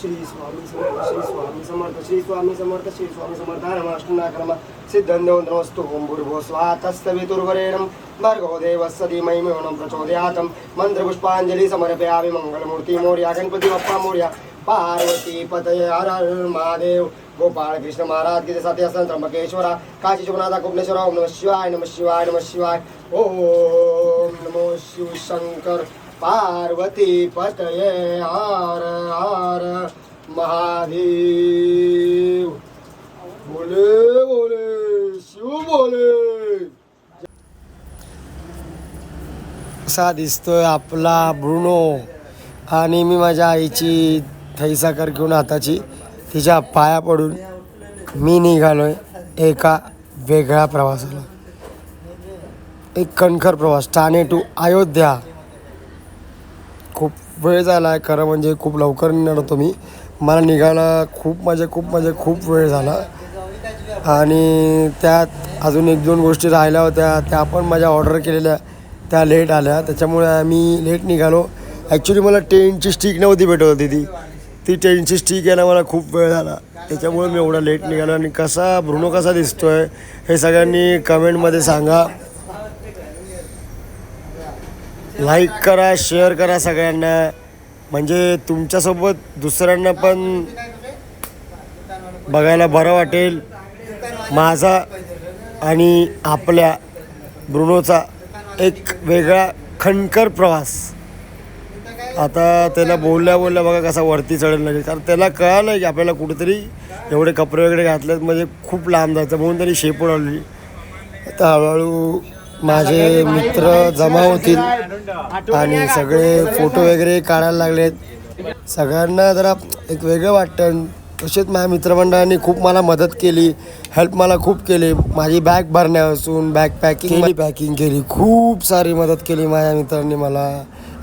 श्री स्वामी समर्थ श्री स्वामी समर्थ श्री स्वामी समर्थ श्री स्वामी समर्थ नमाष्टनाक्रम सिद्धंदेवस्तु ओम भूर्भुव स्वातस्तवितुर्वरेणं भर्गो देवस्य धीमहि मेणं प्रचोदयातं मन्त्रपुष्पाञ्जलि समर्पयामि मङ्गलमूर्ति मोर्या गणपति बप्पा मोर्या पार्वती पतये हर हर महादेव। गोपाळ कृष्ण महाराज की साथी असं त्र्यंबकेश्वरा काशी शुभनाथा कुपनेश्वरा ओम नम शिवाय नम शिवाय नम शिवाय। ओम नमो शिव शंकर। पार्वती पतये हर हर महादेव। बोले बोले शिव बोले। असा दिसतोय आपला ब्रुनो आणि मी माझ्या आईची थैसाकर घेऊन हाताची तिच्या पाया पडून मी निघालोय एका वेगळ्या प्रवासाला. एक कणखर प्रवास ठाणे टू अयोध्या. खूप वेळ झाला आहे खरं म्हणजे खूप लवकर निघालो मी. मला निघायला खूप म्हणजे खूप म्हणजे खूप वेळ झाला. आणि त्यात अजून एक दोन गोष्टी राहिल्या होत्या त्या पण माझ्या ऑर्डर केलेल्या त्या लेट आल्या. त्याच्यामुळे आम्ही लेट निघालो. ॲक्च्युली मला ट्रेनची स्टिक नव्हती भेटत होती ती. ती टेनची स्टिक यायला मला खूप वेळ झाला. त्याच्यामुळे मी एवढा लेट निघालो आणि कसा भ्रुणो कसा दिसतोय हे सगळ्यांनी कमेंटमध्ये सांगा. लाईक करा शेअर करा सगळ्यांना. म्हणजे तुमच्यासोबत दुसऱ्यांना पण बघायला बरं वाटेल. माझा आणि आपल्या ब्रुनोचा एक वेगळा खणकर प्रवास. आता त्याला बोलल्या बोलल्या बघा कसा वरती चढेल लागेल कारण त्याला कळालं की आपल्याला कुठेतरी एवढे कपडे वगैरे घातलेत म्हणजे खूप लांब जायचं म्हणून तरी शेपूट आली आता हळूहळू माझे मित्र जमा होतील आणि सगळे फोटो वगैरे काढायला लागलेत. सगळ्यांना जरा एक वेगळं वाटतं. तसेच माझ्या मित्रमंडळांनी खूप मला मदत केली हेल्प मला खूप केली. माझी बॅग भरण्यापासून बॅग पॅकिंग पॅकिंग केली. खूप सारी मदत केली माझ्या मित्रांनी मला.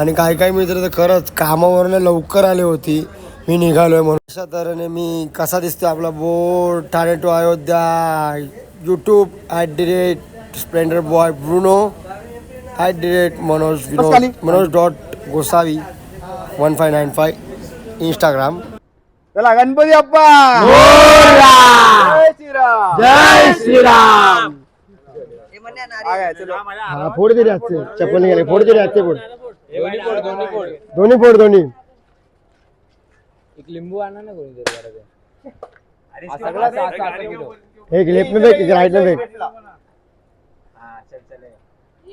आणि काही काही मित्र तर खरंच कामावरनं लवकर आले होती. मी निघालोय म्हणून. अशा तऱ्हेने मी कसा दिसतो आपला board Thane to Ayodhya YouTube at the rate Splendor boy Bruno at the rate Manoj Vinod Manoj dot Gosavi one five nine five Instagram चला गणपती बाप्पा! जय श्रीराम! जय श्रीराम. हा फोड तरी आजचे चप्पल गेले फोड तरी आजचे फोड. दोन्ही पोड दोन्ही फोड दोन्ही एक लिंबू आणा ना कोणी तरी जरा ते. सगळा सहा- सहा- सहा किलो. एक लेफ्ट में फेक एक राइट में फेक हा, चल, चल.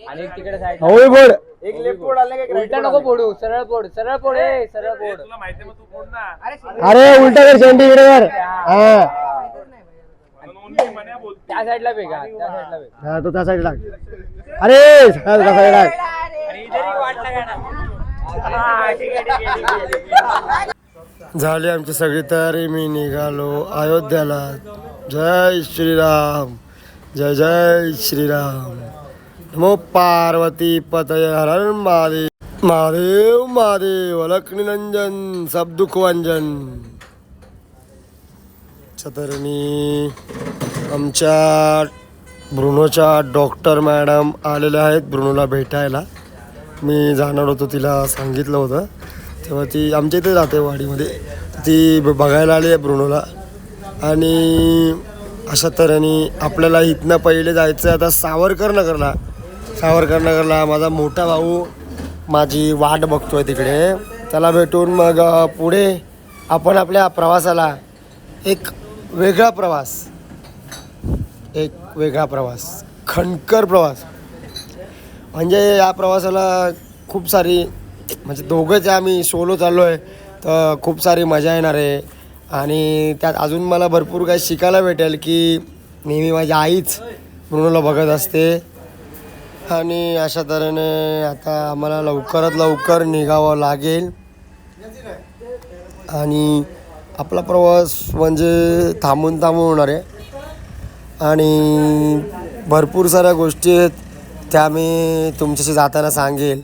आणि एक तिकडे साईड फोड एक लेफ्ट बोर्ड आले का उलटा नको फोडू सरळ फोड सरळ फोड ए सरळ फोड. अरे उलटा कर शेंडी इकडे कर हा. त्या साईडला वेगा त्या साईडला वेग हा तो त्या साईड लाग अरे हा, झाली आमची सगळी तयारी मी निघालो अयोध्याला. जय श्रीराम जय जय श्रीराम. नमो पार्वती पतय हरण महादेव महादेव महादेव लक्ष्मीनंजन सब दुःख वंजन आमच्या ब्रुनोच्या डॉक्टर मॅडम आलेल्या आहेत ब्रुनोला भेटायला. मी जाणार होतो तिला सांगितलं होतं. तेव्हा ती आमच्या इथे राहते वाडीमध्ये. ती ब- बघायला आली आहे ब्रुनोला. आणि अशा तऱ्हेने आपल्याला इथनं पहिले जायचं आहे. आता सावरकर नगरला सावरकर नगरला माझा मोठा भाऊ माझी वाट बघतोय तिकडे. त्याला भेटून मग पुढे आपण आपल्या प्रवासाला एक वेगळा प्रवास एक वेगळा प्रवास खणकर प्रवास. म्हणजे या प्रवासाला खूप सारी म्हणजे दोघंच आम्ही सोलो चाललो आहे तर खूप सारी मजा येणार आहे. आणि त्यात अजून मला भरपूर काही शिकायला भेटेल की नेहमी माझी आईच मृणूला बघत असते. आणि अशा तऱ्हेने आता आम्हाला लवकरात लवकर निघावं लागेल. आणि आपला प्रवास म्हणजे थांबून थांबून होणार आहे. आणि भरपूर साऱ्या गोष्टी आहेत. त्या मी तुमच्याशी जाताना सांगेल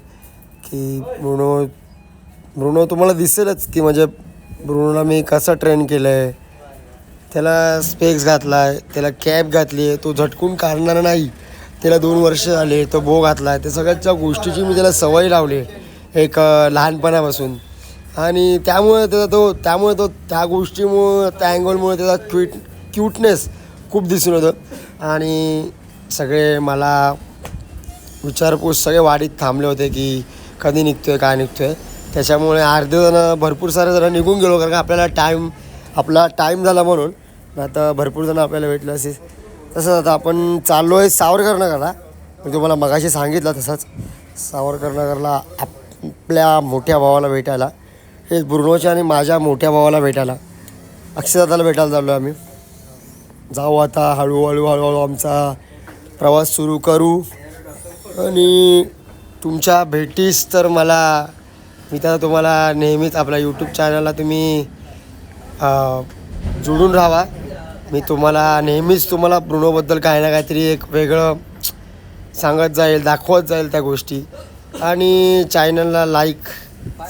की ब्रुनो ब्रुनो तुम्हाला दिसेलच की म्हणजे ब्रुनोला मी कसं ट्रेन केलं आहे त्याला स्पेक्स घातला आहे त्याला कॅप घातली आहे तो झटकून काढणार नाही. त्याला दोन वर्ष झाले तो बो घातला आहे त्या सगळ्याच्या गोष्टीची मी त्याला सवय लावली एक लहानपणापासून. आणि त्यामुळे त्याचा तो त्यामुळे तो त्या गोष्टीमुळं त्या अँगलमुळे त्याचा क्विट क्यूटनेस खूप दिसून होतं आणि सगळे मला विचारपूस सगळे वाडीत थांबले होते की कधी निघतोय काय निघतोय. त्याच्यामुळे अर्धे जण भरपूर सारे जण निघून गेलो कारण का आपल्याला टाईम आपला टाईम झाला म्हणून. आता भरपूर जण आपल्याला भेटलं असे तसंच आता आपण चाललो आहे सावरकर नगरला मी तुम्हाला मगाशी सांगितलं तसंच. सावरकर नगरला आपल्या मोठ्या भावाला भेटायला. हे ब्रुनोच्या आणि माझ्या मोठ्या भावाला भेटायला. अक्षरदाला भेटायला चाललो आहे आम्ही. जाऊ आता हळूहळू हळूहळू आमचा प्रवास सुरू करू. आणि तुमच्या भेटीस तर मला मी तर तुम्हाला नेहमीच आपल्या यूट्यूब चॅनलला तुम्ही जुळून जोडून राहा. मी तुम्हाला नेहमीच तुम्हाला ब्रुनोबद्दल काही ना काहीतरी एक वेगळं सांगत जाईल दाखवत जाईल त्या गोष्टी. आणि चॅनलला लाईक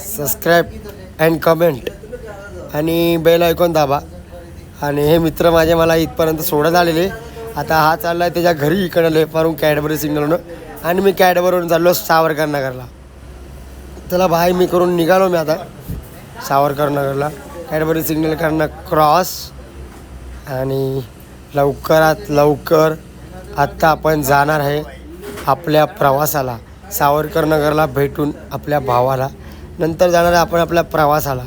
सबस्क्राईब अँड कमेंट आणि बेल ऐकून दाबा. आणि हे मित्र माझे मला इथपर्यंत सोडत आलेले. आता हा चालला आहे त्याच्या घरी इकडं लेपारून कॅडबरी सिग्नलवरून. आणि मी कॅडबरवरून चाललो सावरकर नगरला. त्याला भाई मी करून निघालो मी आता सावरकर नगरला. कॅडबरी सिग्नल करणं क्रॉस. आणि लवकरात लवकर आत्ता आपण जाणार आहे आपल्या प्रवासाला. सावरकर नगरला भेटून आपल्या भावाला. नंतर जाणार आहे आपण आपल्या प्रवासाला.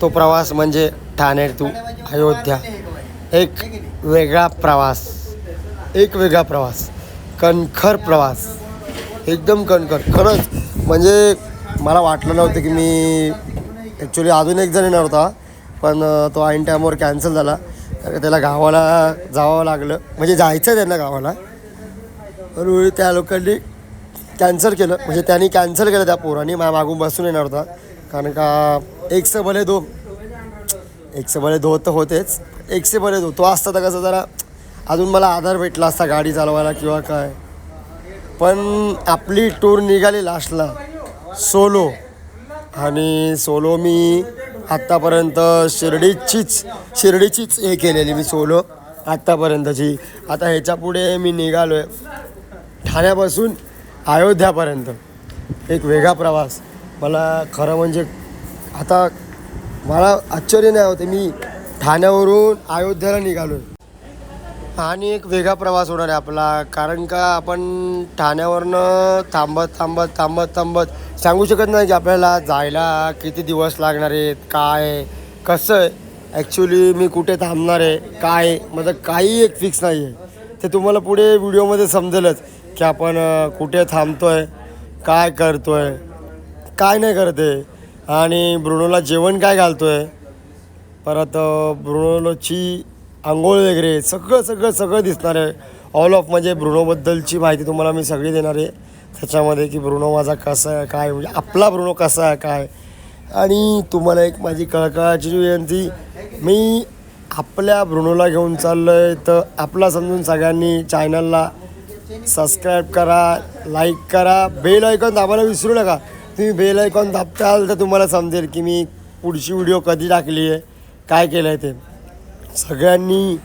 तो प्रवास म्हणजे ठाणे टू अयोध्या. एक वेगळा प्रवास. एक वेगळा प्रवास. कणखर प्रवास. एकदम कणखर. खरंच म्हणजे मला वाटलं नव्हतं की मी ॲक्च्युली अजून एक जण येणार होता पण तो ऐन टायमावर कॅन्सल झाला. कारण त्याला गावाला जावं लागलं. म्हणजे जायचं आहे त्यांना गावाला. पण त्या लोकांनी कॅन्सल केलं. म्हणजे त्यांनी कॅन्सल केलं त्या पोरांनी. माझ्या मागून बसून येणार होता. कारण का एक से भले दो एक से भले दो तर होतेच. एक से भले दो तो असता तर कसं जरा अजून मला आधार भेटला असता गाडी चालवायला किंवा काय. पण आपली टूर निघाली लास्टला सोलो आणि सोलो मी आत्तापर्यंत शिर्डीचीच शिर्डीचीच हे केलेली मी सोलो आत्तापर्यंतची. आता ह्याच्या पुढे मी निघालो आहे ठाण्यापासून अयोध्यापर्यंत. एक वेगळा प्रवास. मला खरं म्हणजे आता मला आश्चर्य नाही होते. मी ठाण्यावरून अयोध्याला निघालो. आणि एक वेगळा प्रवास होणार आहे आपला. कारण का आपण ठाण्यावरनं थांबत थांबत थांबत थांबत सांगू शकत नाही की आपल्याला जायला किती दिवस लागणार आहेत काय कसं आहे. ॲक्च्युली मी कुठे थांबणार आहे काय माझं काही एक फिक्स नाही आहे. ते तुम्हाला पुढे व्हिडिओमध्ये समजेलच की आपण कुठे थांबतो आहे काय करतो आहे काय नाही करते आणि ब्रुनोला जेवण काय घालतो आहे परत ब्रुनोची आंघोळ वगैरे सगळं सगळं सगळं दिसणार आहे. ऑल ऑफ म्हणजे ब्रुनोबद्दलची माहिती तुम्हाला मी सगळी देणार आहे. त्याच्यामध्ये की ब्रुनो माझा कसा आहे काय म्हणजे आपला ब्रुनो कसा आहे काय आणि तुम्हाला एक माझी कळकळाची विनंती मी आपल्या ब्रुनोला घेऊन चाललो आहे तर आपला समजून सगळ्यांनी चॅनलला सबस्क्राईब करा लाईक करा बेल ऐकून दाबायला विसरू नका. तुम्ही बेल आयकॉन दाबताल तर तुम्हाला समजेल की मी पुढची व्हिडिओ कधी टाकली आहे काय केलं आहे ते. सगळ्यांनी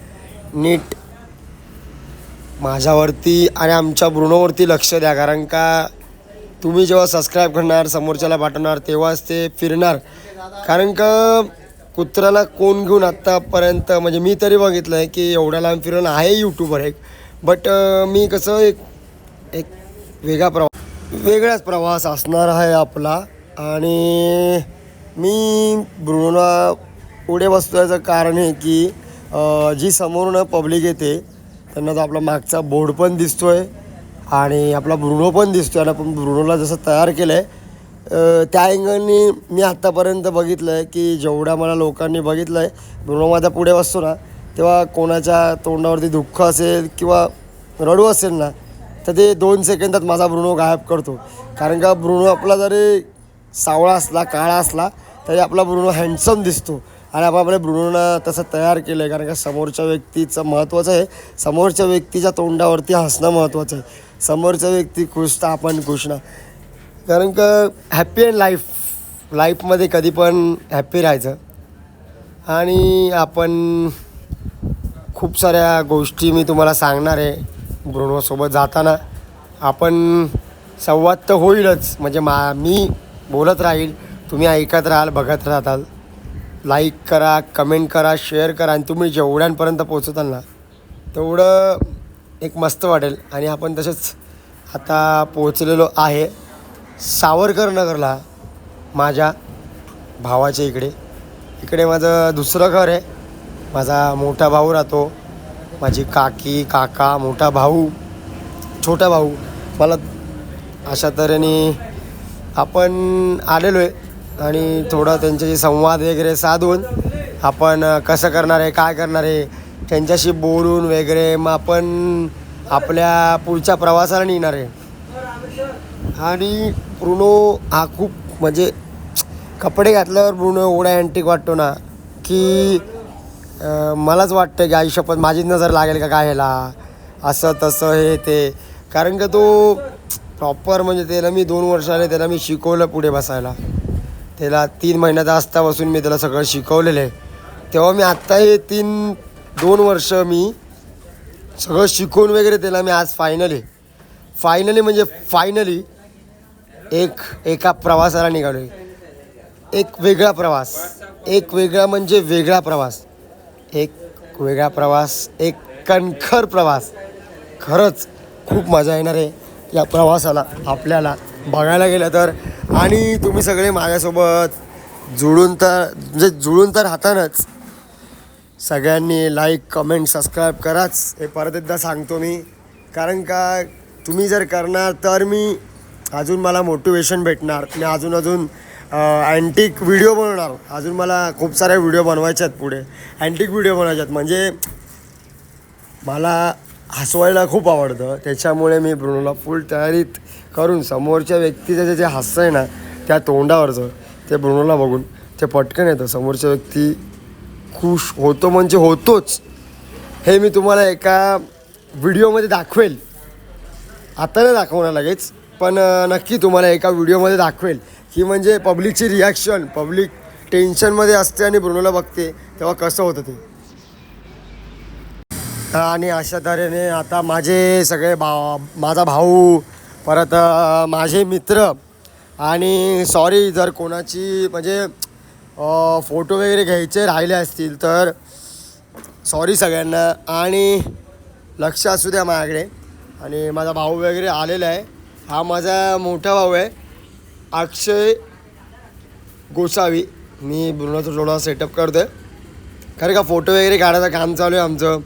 नीट माझ्यावरती आणि आमच्या ब्रुणोवरती लक्ष द्या कारण का तुम्ही जेव्हा सबस्क्राईब करणार समोरच्याला पाठवणार तेव्हाच ते फिरणार. कारण का कुत्र्याला कोण घेऊन आत्तापर्यंत म्हणजे मी तरी बघितलं आहे की एवढ्या लांब फिरणं आहे यूट्यूबर एक बट मी कसं एक एक वेगळा प्रवास वेगळाच प्रवास असणार आहे आपला. आणि मी ब्रुनोला पुढे बसतो याचं कारण आहे की जी समोरून पब्लिक येते त्यांना तो आपला मागचा बोर्ड पण दिसतो आहे आणि आपला ब्रुणो पण दिसतो आहे आणि आपण ब्रुनोला जसं तयार केलं आहे त्या अँगलनी मी आत्तापर्यंत बघितलं आहे की जेवढ्या मला लोकांनी बघितलं आहे ब्रुणो माझ्या पुढे बसतो ना तेव्हा कोणाच्या तोंडावरती दुःख असेल किंवा रडू असेल ना तर ते दोन सेकंदात माझा ब्रुनो गायब करतो. कारण का ब्रुनो आपला जरी सावळा असला काळा असला तरी आपला ब्रुनो हँडसम दिसतो. आणि आपण आपल्या ब्रुनोला तसं तयार केलं आहे कारण का समोरच्या व्यक्तीचं महत्त्वाचं आहे. समोरच्या व्यक्तीच्या तोंडावरती हसणं महत्त्वाचं आहे. समोरच्या व्यक्ती खुश तर आपण खुश ना. कारण का हॅप्पी अँड लाईफ लाईफमध्ये कधी पण हॅप्पी राहायचं. आणि आपण खूप साऱ्या गोष्टी मी तुम्हाला सांगणार आहे. ब्रुनोसोबत जाताना आपण संवाद तर होईलच. म्हणजे मा मी बोलत राहील तुम्ही ऐकत राहाल बघत राहताल. लाईक करा कमेंट करा शेअर करा आणि तुम्ही जेवढ्यांपर्यंत पोचताल ना तेवढं एक मस्त वाटेल. आणि आपण तसंच आता पोचलेलो आहे सावरकर नगरला माझ्या भावाच्या इकडे. इकडे माझं दुसरं घर आहे. माझा मोठा भाऊ राहतो. माझी काकी काका मोठा भाऊ छोटा भाऊ मला अशा तऱ्हेने आपण आलेलो आहे आणि थोडं त्यांच्याशी संवाद वगैरे साधून आपण कसं करणार आहे काय करणार आहे त्यांच्याशी बोलून वगैरे मग आपण आपल्या पुढच्या प्रवासाला निघणार आहे. आणि ब्रुनो हा खूप म्हणजे कपडे घातल्यावर ब्रुनो एवढा अँटिक वाटतो ना की मलाच वाटतं की आयुष्यपत माझीच नजर लागेल का काय ह्याला असं तसं हे ते. कारण का तो प्रॉपर म्हणजे त्याला मी दोन वर्ष आले त्याला मी शिकवलं पुढे बसायला. त्याला तीन महिन्याचा असता बसून मी त्याला सगळं शिकवलेलं आहे. तेव्हा मी आत्ता हे तीन दोन वर्ष मी सगळं शिकवून वगैरे त्याला मी आज फायनली फायनली म्हणजे फायनली एक एका प्रवासाला निघालो आहे एक वेगळा प्रवास. एक वेगळा म्हणजे वेगळा प्रवास. एक वेगळा प्रवास एक कणखर प्रवास. खरंच खूप मजा येणार आहे या प्रवासाला आपल्याला. बघायला गेलं तर. आणि तुम्ही सगळे माझ्यासोबत जुळून तर म्हणजे जुळून तर हातानच सगळ्यांनी लाईक कमेंट सबस्क्राईब कराच हे परत एकदा सांगतो मी. कारण का तुम्ही जर करणार तर मी अजून मला मोटिवेशन भेटणार. मी अजून अजून अँटिक व्हिडिओ बनवणार. अजून मला खूप साऱ्या व्हिडिओ बनवायचे आहेत पुढे. अँटिक व्हिडिओ बनवायचे आहेत. म्हणजे मला हसवायला खूप आवडतं. त्याच्यामुळे मी ब्रुनोला फुल तयारीत करून समोरच्या व्यक्तीचं जे जे हास्य आहे ना त्या तोंडावरचं ते ब्रुनोला बघून ते पटकन येतं. समोरच्या व्यक्ती खुश होतो म्हणजे होतोच. हे मी तुम्हाला एका व्हिडिओमध्ये दाखवेल. आता नाही दाखवणार लगेच पण नक्की तुम्हाला एका व्हिडिओमध्ये दाखवेल. की म्हणजे पब्लिकची रिॲक्शन पब्लिक टेन्शनमध्ये असते आणि ब्रुनोला बघते तेव्हा कसं होतं ते. आणि अशा तऱ्हेने आता माझे सगळे भाव माझा भाऊ परत माझे मित्र आणि सॉरी जर कोणाची म्हणजे फोटो वगैरे घ्यायचे राहिले असतील तर सॉरी सगळ्यांना. आणि लक्ष असू द्या माझ्याकडे. आणि माझा भाऊ वगैरे आलेला आहे. हा माझा मोठा भाऊ आहे. अक्षय गोसावी. मी ब्रुनाचा थोडा सेटअप करतो आहे खरं का फोटो वगैरे काढायचं काम चालू आहे आमचं.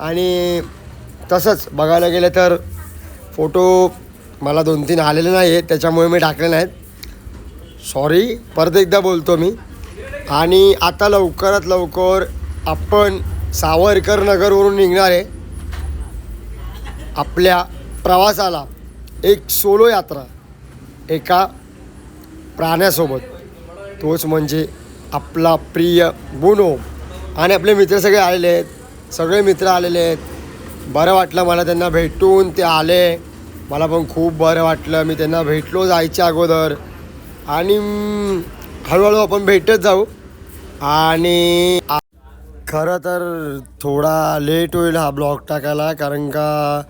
आणि तसंच बघायला गेलं तर फोटो मला दोन तीन आलेले नाही आहेत त्याच्यामुळे मी टाकले नाहीत. सॉरी परत एकदा बोलतो मी. आणि आता लवकरात लवकर आपण सावरकर नगरवरून निघणार आहे. आपल्या प्रवासाला एक सोलो यात्रा एका प्राण्यासोबत. तोच म्हणजे आपला प्रिय बोनो आणि आपले मित्र सगळे आलेले आहेत. सगळे मित्र आलेले आहेत. बरं वाटलं मला त्यांना भेटून ते आले. मला पण खूप बरं वाटलं. मी त्यांना भेटलो जायच्या अगोदर. आणि हळूहळू आपण भेटत जाऊ. आणि खरं तर थोडा लेट होईल हा ब्लॉग टाकायला. कारण का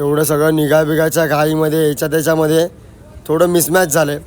एवढं सगळं निघा बिघाच्या घाईमध्ये याच्या त्याच्यामध्ये थोडं मिसमॅच झालं